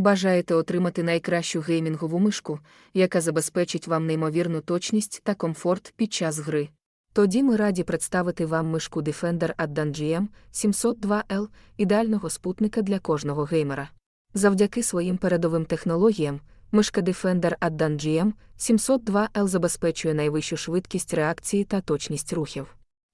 Бажаєте отримати найкращу геймінгову мишку, яка забезпечить вам неймовірну точність та комфорт під час гри. Тоді ми раді представити вам мишку Defender Addan GM 702L, ідеального спутника для кожного геймера. Завдяки своїм передовим технологіям, мишка Defender Addan GM 702L забезпечує найвищу швидкість реакції та точність рухів.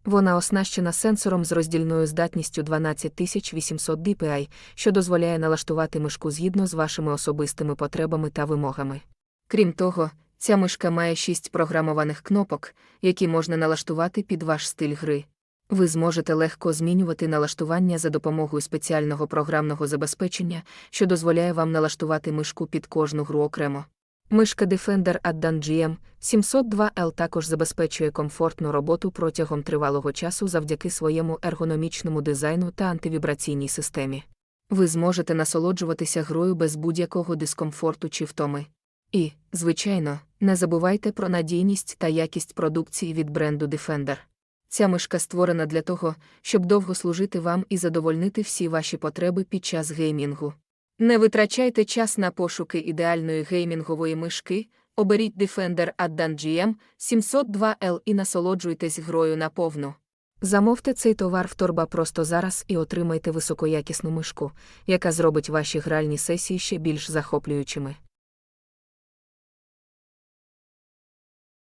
Вона оснащена сенсором з роздільною здатністю 12800 dpi, що дозволяє налаштувати мишку згідно з вашими особистими потребами та вимогами. Крім того, ця мишка має 6 програмованих кнопок, які можна налаштувати під ваш стиль гри. Ви зможете легко змінювати налаштування за допомогою спеціального програмного забезпечення, що дозволяє вам налаштувати мишку під кожну гру окремо. Мишка Defender Addan GM 702L також забезпечує комфортну роботу протягом тривалого часу завдяки своєму ергономічному дизайну та антивібраційній системі. Ви зможете насолоджуватися грою без будь-якого дискомфорту чи втоми. І, звичайно, не забувайте про надійність та якість продукції від бренду Defender. Ця мишка створена для того, щоб довго служити вам і задовольнити всі ваші потреби під час геймінгу. Не витрачайте час на пошуки ідеальної геймінгової мишки, оберіть Defender Addan GM 702L і насолоджуйтесь грою наповну. Замовте цей товар в торба просто зараз і отримайте високоякісну мишку, яка зробить ваші гральні сесії ще більш захоплюючими.